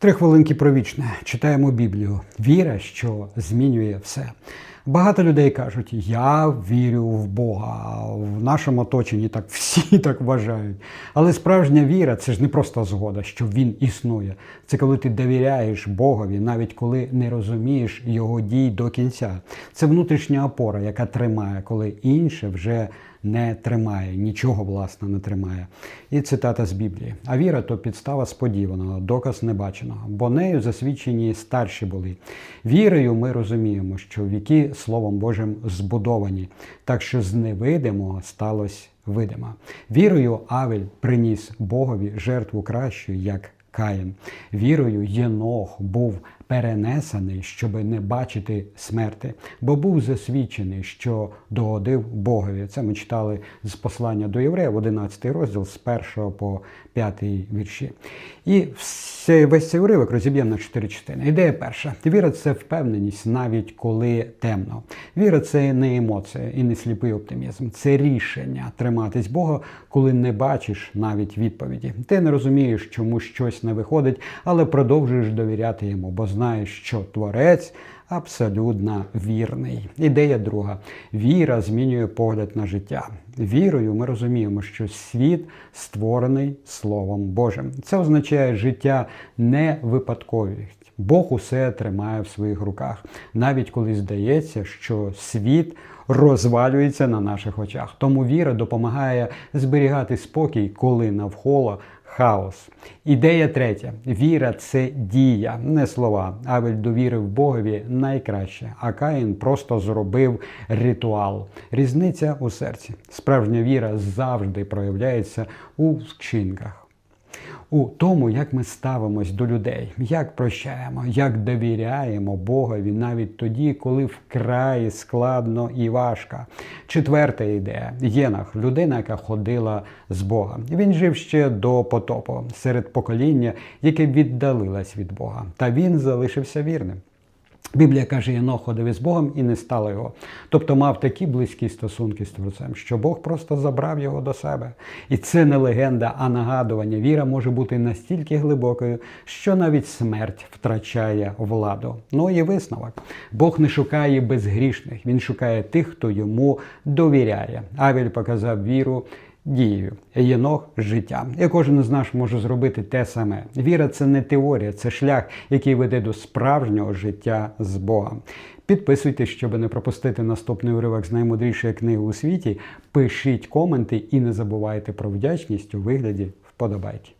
Три хвилинки про вічне. Читаємо Біблію. Віра, що змінює все. Багато людей кажуть, я вірю в Бога. В нашому оточенні так всі так вважають. Але справжня віра це ж не просто згода, що він існує. Це коли ти довіряєш Богові, навіть коли не розумієш його дій до кінця. Це внутрішня опора, яка тримає, коли інше вже не тримає, нічого власне не тримає. І цитата з Біблії. А віра то підстава сподіваного, доказ небаченого, бо нею засвідчені старші були. Вірою ми розуміємо, що віки Словом Божим збудовані, так що з невидимого сталося видимо. Вірою Авель приніс Богові жертву кращу, як Каїн. Вірою Єнох був перенесений, щоб не бачити смерти, бо був засвідчений, що догодив Богові. Це ми читали з послання до євреїв, 11 розділ з 1 по 5 вірші. І весь цей уривок розіб'ємо на чотири частини. Ідея перша. Віра це впевненість, навіть коли темно. Віра це не емоція і не сліпий оптимізм. Це рішення триматись Бога, коли не бачиш навіть відповіді. Ти не розумієш, чому щось не виходить, але продовжуєш довіряти йому, бо знаєш, що творець абсолютно вірний. Ідея друга: віра змінює погляд на життя. Вірою ми розуміємо, що світ створений Словом Божим. Це означає життя не випадковість. Бог усе тримає в своїх руках, навіть коли здається, що світ розвалюється на наших очах. Тому віра допомагає зберігати спокій, коли навколо хаос. Ідея третя: віра це дія, не слова. Авель довірив Богові найкраще, а Каїн просто зробив ритуал. Різниця у серці. Справжня віра завжди проявляється у вчинках. У тому, як ми ставимось до людей, як прощаємо, як довіряємо Богові навіть тоді, коли вкрай складно і важко. Четверта ідея Єнах, людина, яка ходила з Бога. Він жив ще до потопу серед покоління, яке віддалилось від Бога, та він залишився вірним. Біблія каже, Єнох ходив із Богом і не стало його. Тобто мав такі близькі стосунки з Творцем, що Бог просто забрав його до себе. І це не легенда, а нагадування. Віра може бути настільки глибокою, що навіть смерть втрачає владу. Ну і висновок. Бог не шукає безгрішних, він шукає тих, хто йому довіряє. Авель показав віру дією, єнох життям. І кожен з нас може зробити те саме. Віра це не теорія, це шлях, який веде до справжнього життя з Богом. Підписуйтесь, щоб не пропустити наступний уривок з наймудрішої книги у світі. Пишіть коменти і не забувайте про вдячність у вигляді вподобайки.